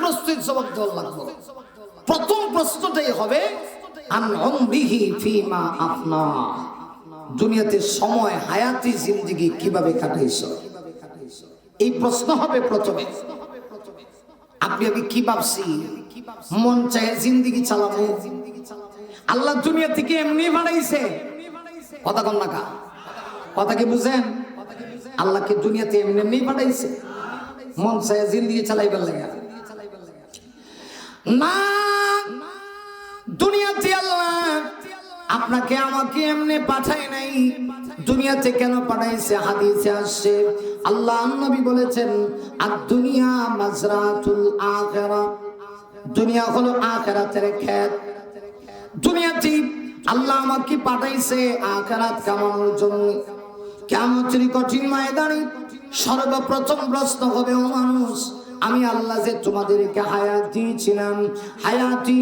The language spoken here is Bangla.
প্রশ্নের জবাব দেওয়ার লাগবে প্রথম প্রশ্নটাই হবে দুনিয়াতে সময়, হায়াতি জিন্দেগি কীভাবে কাটাইছো এই প্রশ্ন হবে প্রথমে। আপনি, আমি কি ভাবছি? মন চায় জিন্দিগি চালাবো। আল্লাহ দুনিয়া থেকে এমনি বানাইছে। কথা কন নাকা কথা কি বুঝেন? আল্লাহকে দুনিয়াতে এমনি এমনি পাঠাইছে মন চায় জিন্দিগি চালাইবার লাগে। না, দুনিয়াতে আল্লাহ আপনাকে আমাকে এমনি পাঠায় নাই। দুনিয়াতে কেন পাঠাইছে? হাদিসে আসছে, আল্লাহ নবী বলেছেন আর দুনিয়া মাজরাতুল আখিরা দুনিয়া হলো আখিরাতের ক্ষেত। দুনিয়াতে আল্লাহ আমাকে পাঠাইছে আখিরাত কামানোর জন্য। কেমন কঠিন ময়দানে সর্বপ্রথম প্রশ্ন হবে, ও মানুষ আমি আল্লাহ যে তোমাদেরকে হায়াত দিয়েছিলাম হায়াতি